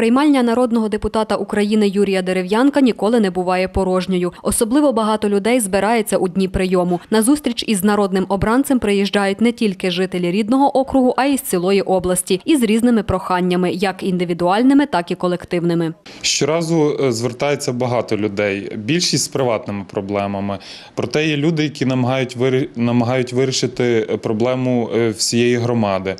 Приймальня народного депутата України Юрія Дерев'янка ніколи не буває порожньою. Особливо багато людей збирається у дні прийому. На зустріч із народним обранцем приїжджають не тільки жителі рідного округу, а й з цілої області, із різними проханнями, як індивідуальними, так і колективними. Щоразу е, звертається багато людей, більшість з приватними проблемами. Проте є люди, які намагають вирішити е, проблему е, всієї громади.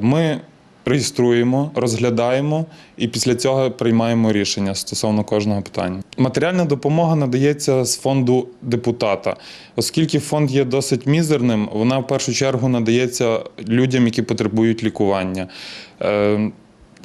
Ми реєструємо, розглядаємо і після цього приймаємо рішення стосовно кожного питання. Матеріальна допомога надається з фонду депутата, оскільки фонд є досить мізерним, вона в першу чергу надається людям, які потребують лікування. Е,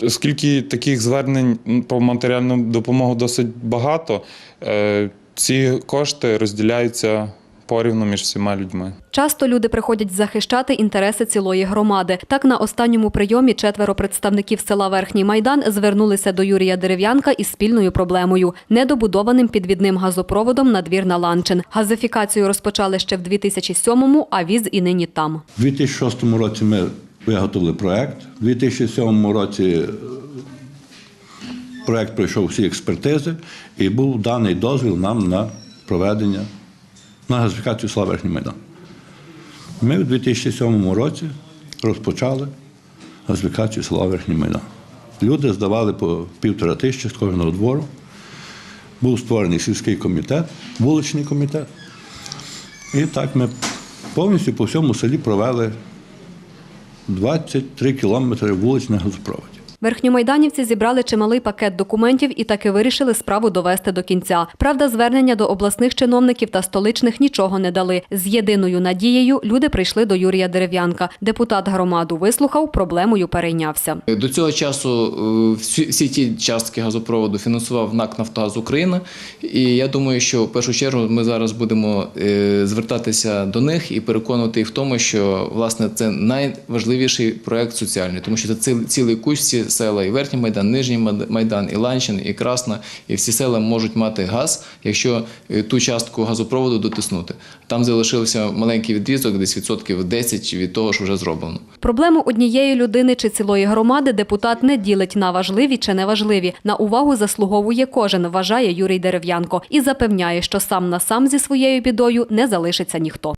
Оскільки таких звернень по матеріальну допомогу досить багато, е, ці кошти розділяються порівну між всіма людьми. Часто люди приходять захищати інтереси цілої громади. Так, на останньому прийомі четверо представників села Верхній Майдан звернулися до Юрія Дерев'янка із спільною проблемою – недобудованим підвідним газопроводом на двір на Ланчин. Газифікацію розпочали ще в 2007-му, а віз і нині там. У 2006 році ми виготовили проект. У 2007 році е, проект пройшов всі експертизи і був даний дозвіл нам на проведення на газифікацію села Верхній Майдан. Ми у 2007 році розпочали газифікацію села Верхній Майдан. Люди здавали по півтора тисячі з кожного двору. Був створений сільський комітет, вуличний комітет. І так ми повністю по всьому селі провели 23 кілометри вуличних газопроводів. Верхньомайданівці зібрали чималий пакет документів і таки вирішили справу довести до кінця. Правда, звернення до обласних чиновників та столичних нічого не дали. З єдиною надією люди прийшли до Юрія Дерев'янка. Депутат громаду вислухав, проблемою перейнявся. До цього часу е, всі, ті частки газопроводу фінансував НАК Нафтогаз України. І я думаю, що в першу чергу ми зараз будемо е, звертатися до них і переконувати їх в тому, що власне це найважливіший проект соціальний, тому що це цілий, кущ всі села, і Верхній Майдан, Нижній Майдан, і Ланчин, і Красна, і всі села можуть мати газ, якщо е, ту частку газопроводу дотиснути. Там залишився маленький відрізок, десь відсотків 10 від того, що вже зроблено. Проблему однієї людини чи цілої громади депутат не ділить на важливі чи неважливі. На увагу заслуговує кожен, вважає Юрій Дерев'янко, і запевняє, що сам на сам зі своєю бідою не залишиться ніхто.